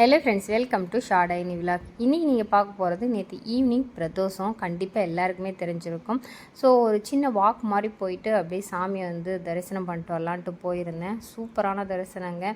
Hello friends welcome to ஷாடைனி vlog இன்றைக்கி நீங்கள் பார்க்க போகிறது நேற்று ஈவினிங் பிரதோஷம். கண்டிப்பாக எல்லாருக்குமே தெரிஞ்சிருக்கும். ஸோ ஒரு சின்ன வாக் மாதிரி போயிட்டு அப்படியே சாமியை வந்து தரிசனம் பண்ணிட்டு வரலான்ட்டு போயிருந்தேன். சூப்பரான தரிசனங்க.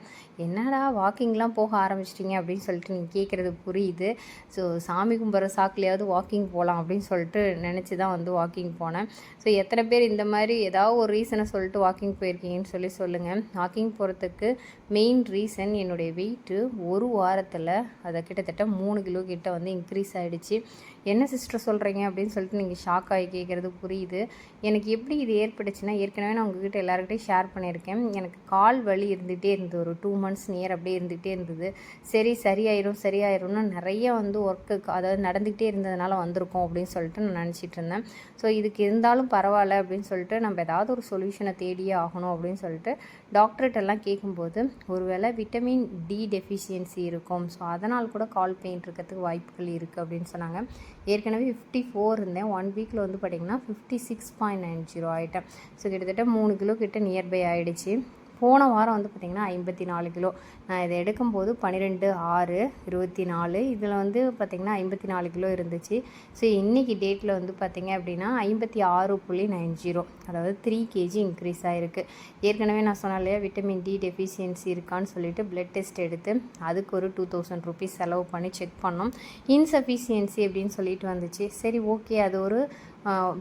என்னடா வாக்கிங்லாம் போக ஆரம்பிச்சிட்டிங்க அப்படின்னு சொல்லிட்டு நீங்கள் கேட்குறது புரியுது. ஸோ சாமி கும்பிட்ற சாக்குலையாவது வாக்கிங் போகலாம் அப்படின்னு சொல்லிட்டு நினச்சி தான் வந்து வாக்கிங் போனேன். ஸோ எத்தனை பேர் இந்த மாதிரி ஏதாவது ஒரு ரீசனை சொல்லிட்டு வாக்கிங் போயிருக்கீங்கன்னு சொல்லி சொல்லுங்கள் வாக்கிங் போகிறதுக்கு மெயின் ரீசன் என்னுடைய வெயிட்டு ஒரு வாரம் வாரத்தில் அதை கிட்டத்தட்ட மூணு கிலோ கிட்ட வந்து இன்க்ரீஸ் ஆகிடுச்சு என்ன சிஸ்டர் சொல்கிறீங்க அப்படின்னு சொல்லிட்டு நீங்கள் ஷாக் ஆகி கேட்குறது புரியுது. எனக்கு எப்படி இது ஏற்பட்டுச்சுன்னா ஏற்கனவே நான் உங்ககிட்ட எல்லாருக்கிட்டையும் ஷேர் பண்ணியிருக்கேன். எனக்கு கால் வலி இருந்துகிட்டே இருந்தது. ஒரு டூ மந்த்ஸ் நியர் அப்படியே இருந்துகிட்டே இருந்தது. சரி சரியாயிரும் சரியாயிரும்னு நிறைய வந்து ஒர்க்கு அதாவது நடந்துக்கிட்டே இருந்ததுனால வந்திருக்கோம் அப்படின்னு சொல்லிட்டு நான் நினச்சிட்டு இருந்தேன். ஸோ இதுக்கு இருந்தாலும் பரவாயில்ல அப்படின்னு சொல்லிட்டு நம்ம ஏதாவது ஒரு சொல்யூஷனை தேடியே ஆகணும் அப்படின்னு சொல்லிட்டு டாக்டர்கிட்டெல்லாம் கேட்கும்போது ஒருவேளை விட்டமின் டி டெஃபிஷியன்சி இருக்கும். ஸோ அதனால் கூட கால் பெயின் இருக்கிறதுக்கு வாய்ப்புகள் இருக்குது அப்படின்னு சொன்னாங்க. ஏற்கனவே ஃபிஃப்டி ஃபோர் இருந்தேன் ஒன் வீக்கில் வந்து பார்த்திங்கன்னா fifty six point nine zero ஆகிட்டேன் ஸோ கிட்டத்தட்ட மூணு கிலோ கிட்ட நியர்பை ஆகிடுச்சு போன வாரம் வந்து பார்த்திங்கன்னா ஐம்பத்தி நாலு கிலோ. நான் இதை எடுக்கும்போது பன்னிரெண்டு ஆறு இருபத்தி நாலு இதில் வந்து பார்த்திங்கன்னா ஐம்பத்தி நாலு கிலோ இருந்துச்சு. ஸோ இன்றைக்கி டேட்டில் வந்து பார்த்திங்க அப்படின்னா ஐம்பத்தி ஆறு புள்ளி நைன் ஜீரோ அதாவது த்ரீ கேஜி இன்க்ரீஸ் ஆகிருக்கு ஏற்கனவே நான் சொன்னேன் இல்லையா விட்டமின் டி டெஃபிஷியன்சி இருக்கான்னு சொல்லிட்டு பிளட் டெஸ்ட் எடுத்து அதுக்கு ஒரு டூ தௌசண்ட் ருபீஸ் செலவு பண்ணி செக் பண்ணோம். இன்சஃபிஷியன்சி அப்படின்னு சொல்லிட்டு வந்துச்சு. சரி ஓகே அது ஒரு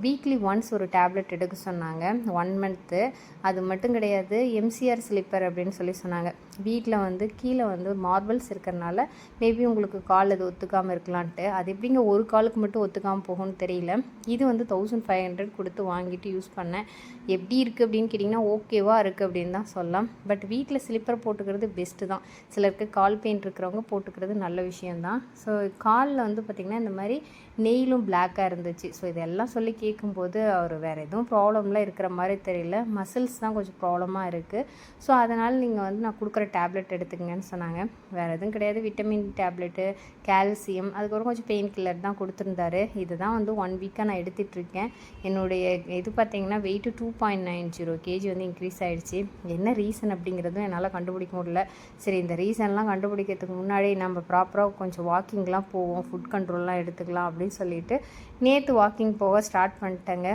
வீக்லி ஒன்ஸ் ஒரு டேப்லெட் எடுக்க சொன்னாங்க. ஒன் மந்த்து அது மட்டும் கிடையாது எம்சிஆர் ஸ்லிப்பர் அப்படின்னு சொல்லி சொன்னாங்க. வீட்டில் வந்து கீழே வந்து மார்பிள்ஸ் இருக்கிறனால மேபி உங்களுக்கு கால் அது ஒத்துக்காமல் இருக்கலான்ட்டு. அது எப்படிங்க ஒரு காலுக்கு மட்டும் ஒத்துக்காமல் போகும்னு தெரியல. இது வந்து தௌசண்ட் ஃபைவ் ஹண்ட்ரட் கொடுத்து வாங்கிட்டு யூஸ் பண்ணேன். எப்படி இருக்குது அப்படின்னு கேட்டிங்கன்னா ஓகேவா இருக்குது அப்படின்னு தான் சொல்லலாம். பட் வீட்டில் ஸ்லிப்பர் போட்டுக்கிறது பெஸ்ட்டு தான். சிலருக்கு கால் பெயின் இருக்கிறவங்க போட்டுக்கிறது நல்ல விஷயந்தான் ஸோ காலில் வந்து பார்த்திங்கன்னா இந்த மாதிரி நெயிலும் பிளாக்காக இருந்துச்சு. ஸோ இதெல்லாம் சொல்லி கேட்கும்போது அவர் வேறு எதுவும் ப்ராப்ளம்லாம் இருக்கிற மாதிரி தெரியல. மசில்ஸ் தான் கொஞ்சம் ப்ராப்ளமாக இருக்குது ஸோ அதனால் நீங்கள் வந்து நான் கொடுக்குற டேப்லெட் எடுத்துக்கங்கன்னு சொன்னாங்க. வேறு எதுவும் கிடையாது. விட்டமின் டேப்லெட்டு கால்சியம் அதுக்கப்புறம் கொஞ்சம் பெயின் கில்லர் தான் கொடுத்துருந்தாரு. இது தான் வந்து ஒன் வீக்காக நான் எடுத்துகிட்ருக்கேன் என்னுடைய இது பார்த்தீங்கன்னா weight two point nine zero kg வந்து இன்க்ரீஸ் ஆகிடுச்சு என்ன ரீசன் அப்படிங்கிறதும் என்னால் கண்டுபிடிக்க முடியல. சரி இந்த ரீசன்லாம் கண்டுபிடிக்கிறதுக்கு முன்னாடி நம்ம ப்ராப்பராக கொஞ்சம் வாக்கிங்லாம் போவோம். ஃபுட் கண்ட்ரோல்லாம் எடுத்துக்கலாம் அப்படின்னு சொல்லிட்டு நேற்று வாக்கிங் போக ஸ்டார்ட் பண்ணிட்டேங்க.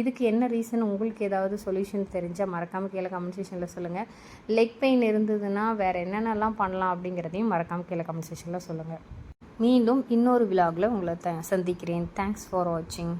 இதுக்கு என்ன ரீசன் உங்களுக்கு ஏதாவது சொல்யூஷன் தெரிஞ்சால் மறக்காமல் கீழே கமெண்ட் செஷனில் சொல்லுங்கள் லெக் பெயின் இருந்ததுன்னா வேறு என்னென்னலாம் பண்ணலாம் அப்படிங்கிறதையும் மறக்காமல் கீழே கமெண்ட் செஷனில் சொல்லுங்கள் மீண்டும் இன்னொரு விழாவில் உங்களை த சந்திக்கிறேன். தேங்க்ஸ் ஃபார் வாட்சிங்